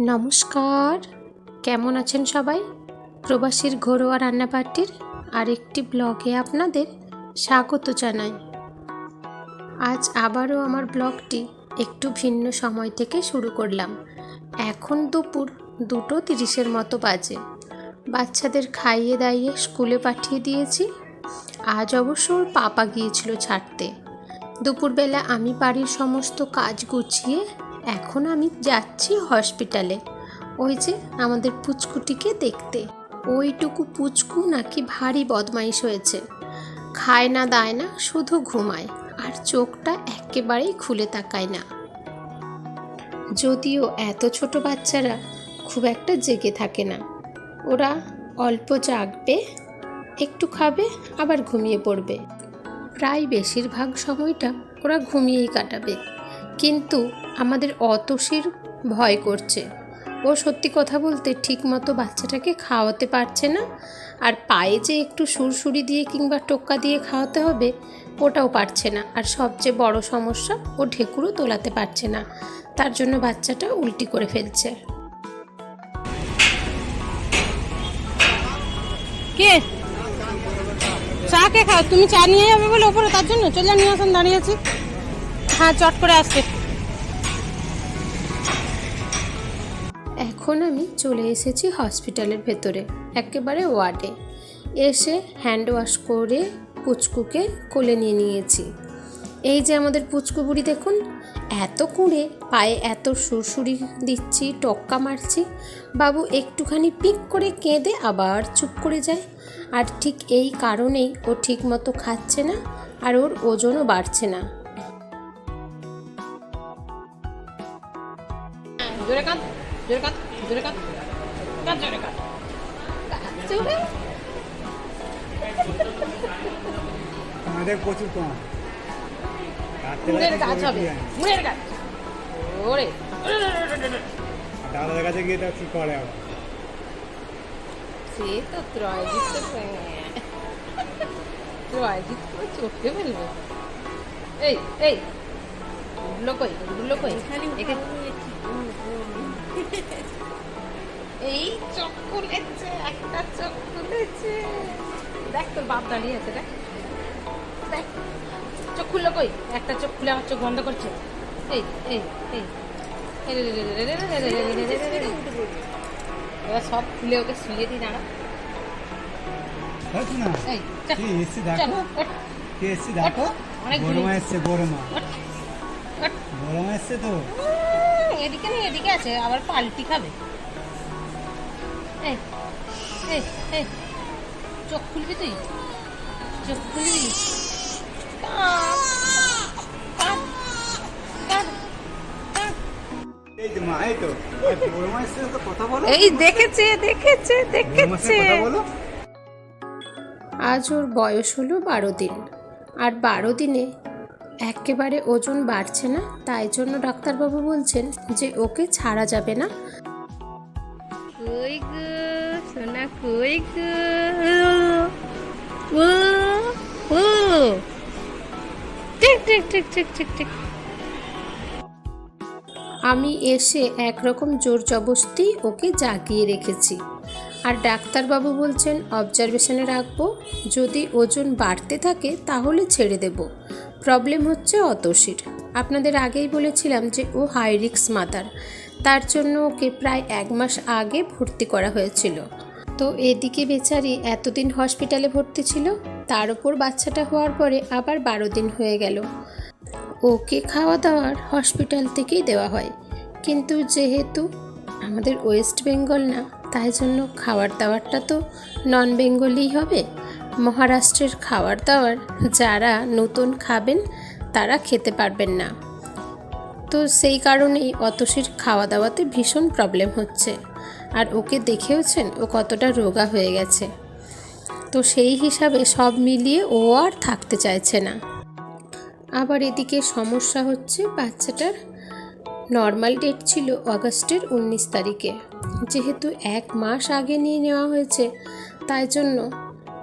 নমস্কার। কেমন আছেন সবাই? প্রবাসীর ঘরোয়া রান্নাবাটির আরেকটি ব্লগে আপনাদের স্বাগত জানাই। আজ আবারও আমার ব্লগটি একটু ভিন্ন সময় থেকে শুরু করলাম। এখন দুপুর দুটো তিরিশের মতো বাজে। বাচ্চাদের খাইয়ে দাইয়ে স্কুলে পাঠিয়ে দিয়েছি। আজ অবশ্য ওর পাপা গিয়েছিল ছাড়তে। দুপুরবেলা আমি বাড়ির সমস্ত কাজ গুছিয়ে এখন আমি যাচ্ছি হসপিটালে। ওই যে আমাদের পুচকুটিকে দেখতে। ওইটুকু পুচকু নাকি ভারী বদমাইশ হয়েছে। খায় না, দায় না, শুধু ঘুমায় আর চোখটা একেবারেই খুলে তাকায় না। যদিও এত ছোট বাচ্চারা খুব একটা জেগে থাকে না। ওরা অল্প জাগবে, একটু খাবে, আবার ঘুমিয়ে পড়বে। প্রায় বেশিরভাগ সময়টা ওরা ঘুমিয়েই কাটাবে। কিন্তু আমাদের অতসীর ভয় করছে। ও সত্যি কথা বলতে ঠিকমতো বাচ্চাটাকে খাওয়াতে পারছে না। আর পায়ে যে একটু সুরসুরি দিয়ে কিংবা টোক্কা দিয়ে খাওয়াতে হবে, ওটাও পারছে না। আর সবচেয়ে বড় সমস্যা, ও ঢেকুরও তোলাতে পারছে না। তার জন্য বাচ্চাটা উল্টি করে ফেলছে। কে? চা কে খাও তুমি চা নিয়ে যাবে বলে ওপরে? তার জন্য? চলে নিয়ে আসুন, দাঁড়িয়ে আছি। হ্যাঁ চট করে আসতে এখন আমি চলে এসেছি হসপিটালের ভেতরে, একেবারে ওয়ার্ডে। এসে হ্যান্ড ওয়াশ করে পুচকুকে কোলে নিয়ে নিয়েছি। এই যে আমাদের পুচকু বুড়ি দেখুন, এত কুঁড়ে, পায়ে এত সুরসুরি দিচ্ছি, টক্কা মারছি। বাবু একটুখানি পিক করে কেঁদে আবার চুপ করে যায়। আর ঠিক এই কারণেই ও ঠিক মতো খাচ্ছে না আর ওর ওজনও বাড়ছে না। জোরে কাঁদ, জোরে জোরে কাঁদ কাঁদ জোরে কাঁদ জোরে আমাদের প্রচুর কম মুড়ের গাছ হবে মুড়ের গাছ ওরে দাদার কাছে গিয়ে তা কি করে আবার সে তো ত্রয়জিৎ তো ত্রয়জিৎ পুরো চটকে ফেলবে এই এই গুলো কই গুলো কই একে এই চোখ খুলেছে একটা চোখ খুলেছে দেখ তোর বাপ দাঁড়িয়ে আছে দেখ দেখ চোখ খুললো কই একটা চোখ খুলে আমার চোখ বন্ধ করছে এই এই এই এবার সব খুলে ওকে শুয়ে এদিকে নেই এদিকে আছে আবার পাল্টি খাবে এই এই এই চোখ খুলবি তুই? চোখ খুলবি। এই যে মা এই তো। আর বড় মা এসছে তো কথা বলো। এই দেখেছে দেখেছে। বলো। আজ ওর বয়স হলো বারো দিন। আর বারো দিনে একেবারে ওজন বাড়ছে না তাই জন্য ডাক্তারবাবু বলছেন যে ওকে ছাড়া যাবে না। ও ও। ঠিক ঠিক ঠিক ঠিক ঠিক ঠিক। আমি এসে একরকম জোর জবস্তি ওকে জাগিয়ে রেখেছি। আর ডাক্তারবাবু বলছেন অবজারভেশনে রাখব, যদি ওজন বাড়তে থাকে তাহলে ছেড়ে দেব। প্রবলেম হচ্ছে অতসির। আপনাদের আগেই বলেছিলাম যে ও হাই রিক্স মাদার তার জন্য ওকে প্রায় এক মাস আগে ভর্তি করা হয়েছিল। তো এদিকে বেচারি এতদিন হসপিটালে ভর্তি ছিল, তার উপর বাচ্চাটা হওয়ার পরে আবার বারো দিন হয়ে গেল। ওকে খাওয়া দাওয়ার হসপিটাল থেকেই দেওয়া হয়। কিন্তু যেহেতু আমাদের ওয়েস্ট বেঙ্গল না, তাই জন্য খাওয়ার দাওয়ারটা তো নন বেঙ্গলই হবে। মহারাষ্ট্রের খাবার দাবার যারা নতুন খাবেন, তারা খেতে পারবেন না। তো সেই কারণেই অতসীর খাওয়া দাওয়াতে ভীষণ প্রবলেম হচ্ছে। আর ওকে দেখেওছেন, ও কতটা রোগা হয়ে গেছে। তো সেই হিসাবে সব মিলিয়ে ও আর থাকতে চাইছে না। আবার এদিকে সমস্যা হচ্ছে বাচ্চাটার নর্মাল ডেট ছিল অগস্টের উনিশ তারিখে। যেহেতু এক মাস আগে নিয়ে নেওয়া হয়েছে, তাই জন্য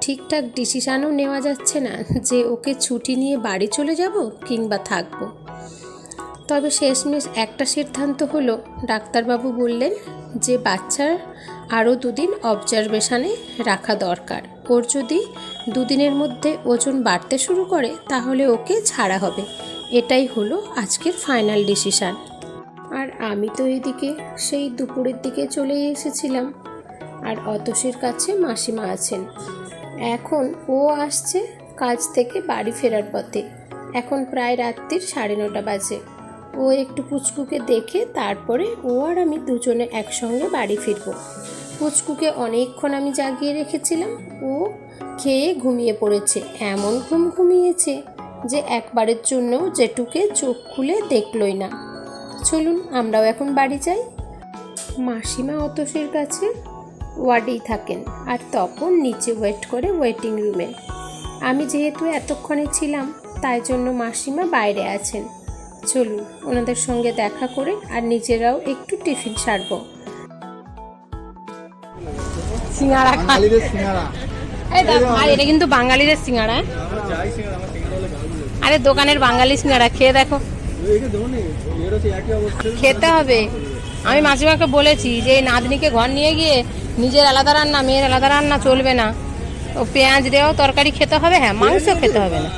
ঠিকঠাক ডিসিশানও নেওয়া যাচ্ছে না যে ওকে ছুটি নিয়ে বাড়ি চলে যাব কিংবা থাকব। তবে শেষমেশ একটা সিদ্ধান্ত হলো, ডাক্তারবাবু বললেন যে বাচ্চার আরও দুদিন অবজারভেশনে রাখা দরকার। ওর যদি দুদিনের মধ্যে ওজন বাড়তে শুরু করে, তাহলে ওকে ছাড়া হবে। এটাই হলো আজকের ফাইনাল ডিসিশান আর আমি তো এদিকে সেই দুপুরের দিকে চলে এসেছিলাম। আর অতসের কাছে মাসিমা আছেন। এখন ও আসছে কাজ থেকে বাড়ি ফেরার পথে। এখন প্রায় রাত্রির সাড়ে নটা বাজে। ও একটু পুচকুকে দেখে তারপরে ও আর আমি দুজনে একসঙ্গে বাড়ি ফিরবো। পুচকুকে অনেকক্ষণ আমি জাগিয়ে রেখেছিলাম। ও খেয়ে ঘুমিয়ে পড়েছে। এমন ঘুম ঘুমিয়েছে যে একবারের জন্য জেটুকে চোখ খুলে দেখলই না। চলুন, আমরাও এখন বাড়ি যাই। মাসিমা অতসের কাছে ওয়ার্ডেই থাকেন আর তপন নিচে ওয়েট করে ওয়েটিং রুমে। আমি যেহেতু এতক্ষণে ছিলাম, তাই জন্য মাসিমা বাইরে আছেন। চলুন ওনাদের সঙ্গে দেখা করে আর নিজেরাও একটু টিফিন সারবো। সিঙ্গারা এটা কিন্তু বাঙালিদের সিঙ্গারা হ্যাঁ? আরে দোকানের বাঙালি সিঙ্গারা খেয়ে দেখো। খেতে হবে। আমি মাসিমাকে বলেছি যে এই নাতনিকে ঘর নিয়ে গিয়ে নিজের আলাদা রান্না মেয়ের আলাদা রান্না চলবে না। ও পেঁয়াজ দেওয়া তরকারি খেতে হবে হ্যাঁ মাংস খেতে হবে না।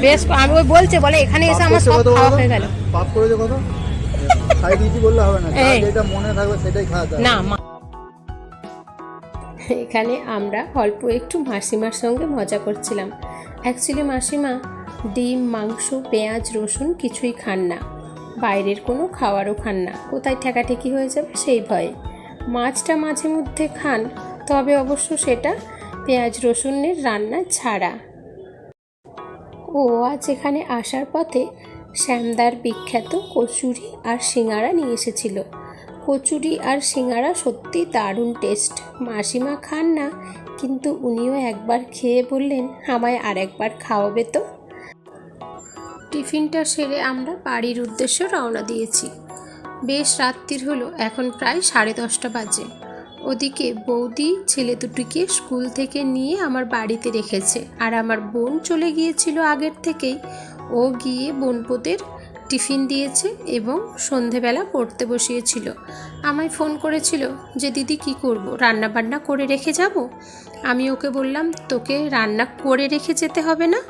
বেশ আমি ওই বলছে বলে এখানে এসে আমার সব খাওয়া হয়ে গেল। পাপ করেছে কত? খাই দিয়েছি বললে হবে না। যেটা মনে থাকবে সেটাই খাওয়াতে না এখানে আমরা অল্প একটু মাসিমার সঙ্গে মজা করছিলাম। অ্যাকচুয়ালি মাসিমা ডিম মাংস পেঁয়াজ রসুন কিছুই খান না। বাইরের কোনো খাওয়ারও খান না। কোথায় ঠেকাঠেকি হয়ে যাবে সেই ভয়ে। মাছটা মাঝে মধ্যে খান তবে অবশ্য সেটা পেঁয়াজ রসুনের রান্না ছাড়া। ও যেখানে আসার পথে শ্যামদার বিখ্যাত কচুরি আর সিঙ্গারা নিয়ে এসেছিল। কচুরি আর সিঙ্গারা সত্যি দারুণ টেস্ট মাসিমা খান না, কিন্তু উনিও একবার খেয়ে বললেন, আমায় আর একবার খাওয়াবে তো? টিফিনটা সেরে আমরা বাড়ির উদ্দেশ্যে রওনা দিয়েছি। বেশ রাত্রির হলো, এখন প্রায় সাড়ে দশটা বাজে। ওদিকে বৌদি ছেলে দুটিকে স্কুল থেকে নিয়ে আমার বাড়িতে রেখেছে। আর আমার বোন চলে গিয়েছিল আগের থেকেই। ও গিয়ে বোনপোদের টিফিন দিয়েছে এবং সন্ধেবেলা পড়তে বসিয়েছিল। আমায় ফোন করেছিল যে, দিদি, কি করব? রান্না বান্না করে রেখে যাব? আমি ওকে বললাম, তোকে রান্না করে রেখে যেতে হবে না।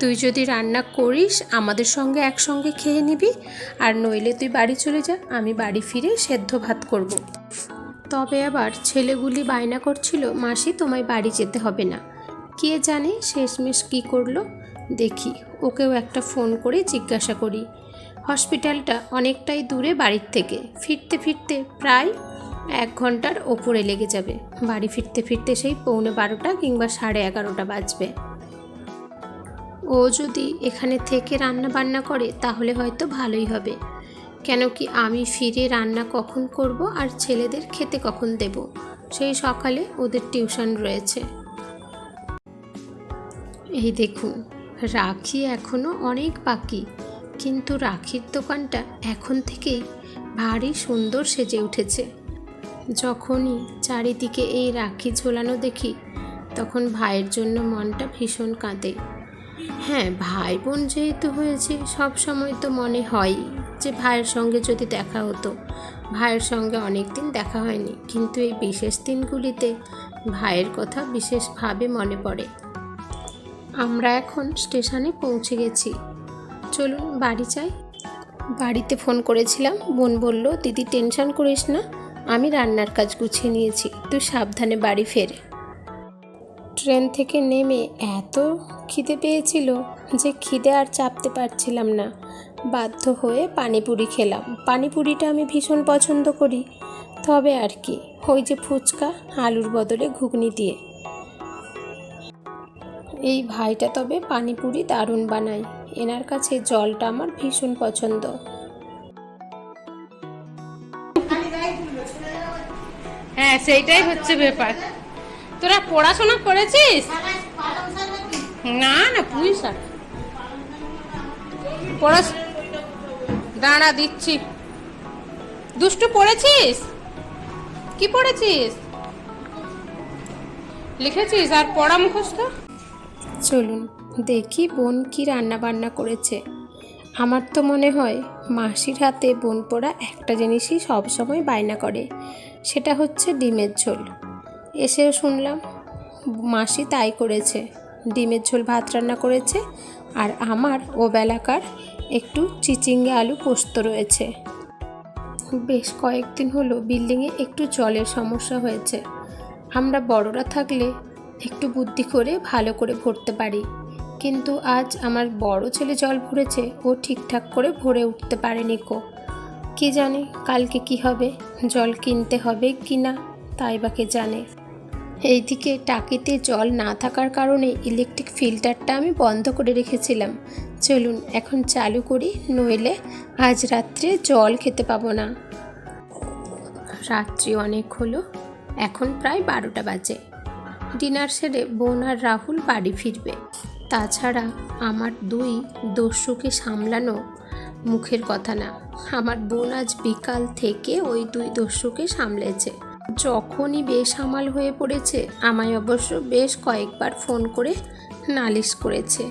তুই যদি রান্না করিস, আমাদের সঙ্গে একসঙ্গে খেয়ে নিবি। আর নইলে তুই বাড়ি চলে যা, আমি বাড়ি ফিরে সেদ্ধ ভাত করব। তবে আবার ছেলেগুলি বায়না করছিল, মাসি, তোমায় বাড়ি যেতে হবে না। কে জানে শেষমেশ কী করল? দেখি, ওকেও একটা ফোন করে জিজ্ঞাসা করি। হসপিটালটা অনেকটাই দূরে বাড়ির থেকে। ফিরতে ফিরতে প্রায় এক ঘণ্টার ওপরে লেগে যাবে। বাড়ি ফিরতে ফিরতে সেই পৌনে বারোটা কিংবা সাড়ে এগারোটা বাজবে। ও যদি এখানে থেকে রান্না বান্না করে, তাহলে হয়তো ভালোই হবে। কেন কি আমি ফিরে রান্না কখন করব আর ছেলেদের খেতে কখন দেব? সেই সকালে ওদের টিউশন রয়েছে। এই দেখুন, রাখি এখনও অনেক বাকি। কিন্তু রাখির দোকানটা এখন থেকেই ভারী সুন্দর সেজে উঠেছে। যখনই চারিদিকে এই রাখি ঝোলানো দেখি, তখন ভাইয়ের জন্য মনটা ভীষণ কাঁদে। হ্যাঁ ভাই বোন যেহেতু হয়েছে সব সময় তো মনে হয় যে ভাইয়ের সঙ্গে যদি দেখা হতো। ভাইয়ের সঙ্গে অনেক দিন দেখা হয়নি, কিন্তু এই বিশেষ দিনগুলিতে ভাইয়ের কথা বিশেষভাবে মনে পড়ে। আমরা এখন স্টেশনে পৌঁছে গেছি। চলুন বাড়ি চাই বাড়িতে ফোন করেছিলাম, বোন বলল, দিদি, টেনশন করিস না, আমি রান্নার কাজ গুছিয়ে নিয়েছি, তুই সাবধানে বাড়ি ফের। ট্রেন থেকে নেমে এত খিদে পেয়েছিল যে খিদে আর চাপতে পারছিলাম না। বাধ্য হয়ে পানিপুরি খেলাম। পানিপুরিটা আমি ভীষণ পছন্দ করি। তবে আর কি, ওই যে ফুচকা, আলুর বদলে ঘুগনি দিয়ে। এই ভাইটা তবে পানিপুরি দারুণ বানায়। এনার কাছে জলটা আমার ভীষণ পছন্দ। হ্যাঁ সেইটাই হচ্ছে ব্যাপার। তোরা পড়াশোনা করেছিস? না না পুঁই শাক পড়াশ দাঁড়া দিচ্ছি। দুষ্টু পড়েছিস? কি পড়েছিস? লিখেছিস আর পড়া মুখস্থ? চলুন, দেখি বোন কি রান্না বান্না করেছে। আমার তো মনে হয় মাসির হাতে বোন পোড়া একটা জিনিসই সবসময় বায়না করে, সেটা হচ্ছে ডিমের ঝোল। এসেও শুনলাম, মাসি তাই করেছে। ডিমের ঝোল ভাত রান্না করেছে আর আমার ও বেলাকার একটু চিচিঙ্গে আলু পোস্ত রয়েছে। বেশ কয়েকদিন হলো বিল্ডিংয়ে একটু জলের সমস্যা হয়েছে। আমরা বড়রা থাকলে একটু বুদ্ধি করে ভালো করে ভরতে পারি। কিন্তু আজ আমার বড় ছেলে জল ভরেছে, ও ঠিকঠাক করে ভরে উঠতে পারেনি কো। কি জানে কালকে কি হবে, জল কিনতে হবে কি না, তাই বা কে জানে। এইদিকে টাকিতে জল না থাকার কারণে ইলেকট্রিক ফিল্টারটা আমি বন্ধ করে রেখেছিলাম। চলুন, এখন চালু করি, নইলে আজ রাত্রে জল খেতে পাবো না। রাত্রি অনেক হলো, এখন প্রায় বারোটা বাজে। ডিনার সেরে বোন আর রাহুল বাড়ি ফিরবে। তাছাড়া আমার দুই দস্যুকে সামলানো মুখের কথা না। আমার বোন আজ বিকাল থেকে ওই দুই দস্যুকে সামলেছে। যখনই বেশ বেসামাল হয়ে পড়েছে, আমায় অবশ্য বেশ কয়েকবার ফোন করে নালিশ করেছে।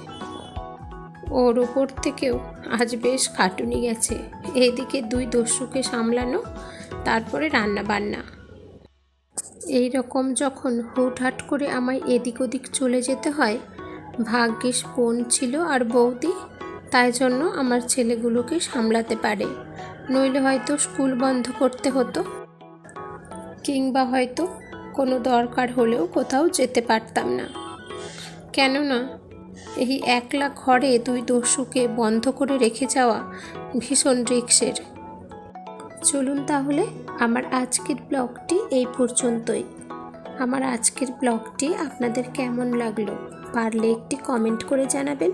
ওর ওপর থেকেও আজ বেশ খাটুনি গেছে। এদিকে দুই দস্যুকে সামলানো, তারপরে রান্না বান্না এই রকম যখন হুটহাট করে আমায় এদিক ওদিক চলে যেতে হয়, ভাগ্যিস বোন ছিল আর বৌদি, তাই জন্য আমার ছেলেগুলোকে সামলাতে পারে। নইলে হয়তো স্কুল বন্ধ করতে হতো। কিংবা হয়তো কোনো দরকার হলেও কোথাও যেতে পারতাম না। কেননা এই একলা ঘরে দুই দস্যুকে বন্ধ করে রেখে যাওয়া ভীষণ রিক্সের। চলুন তাহলে আমার আজকের ব্লগটি এই পর্যন্তই। আমার আজকের ব্লগটি আপনাদের কেমন লাগল পারলে একটি কমেন্ট করে জানাবেন।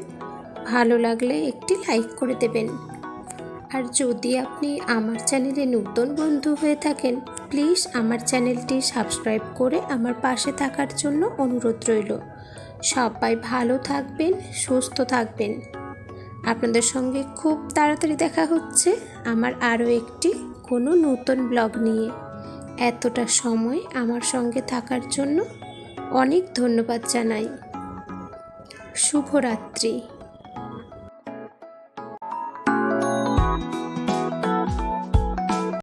ভালো লাগলে একটি লাইক করে দেবেন। আর যদি আপনি আমার চ্যানেলে নতুন বন্ধু হয়ে থাকেন, প্লিজ আমার চ্যানেলটি সাবস্ক্রাইব করে আমার পাশে থাকার জন্য অনুরোধ রইল। সবাই ভালো থাকবেন, সুস্থ থাকবেন। আপনাদের সঙ্গে খুব তাড়াতাড়ি দেখা হচ্ছে আমার আরও একটি কোনো নতুন ব্লগ নিয়ে। এতটা সময় আমার সঙ্গে থাকার জন্য অনেক ধন্যবাদ জানাই। শুভরাত্রি।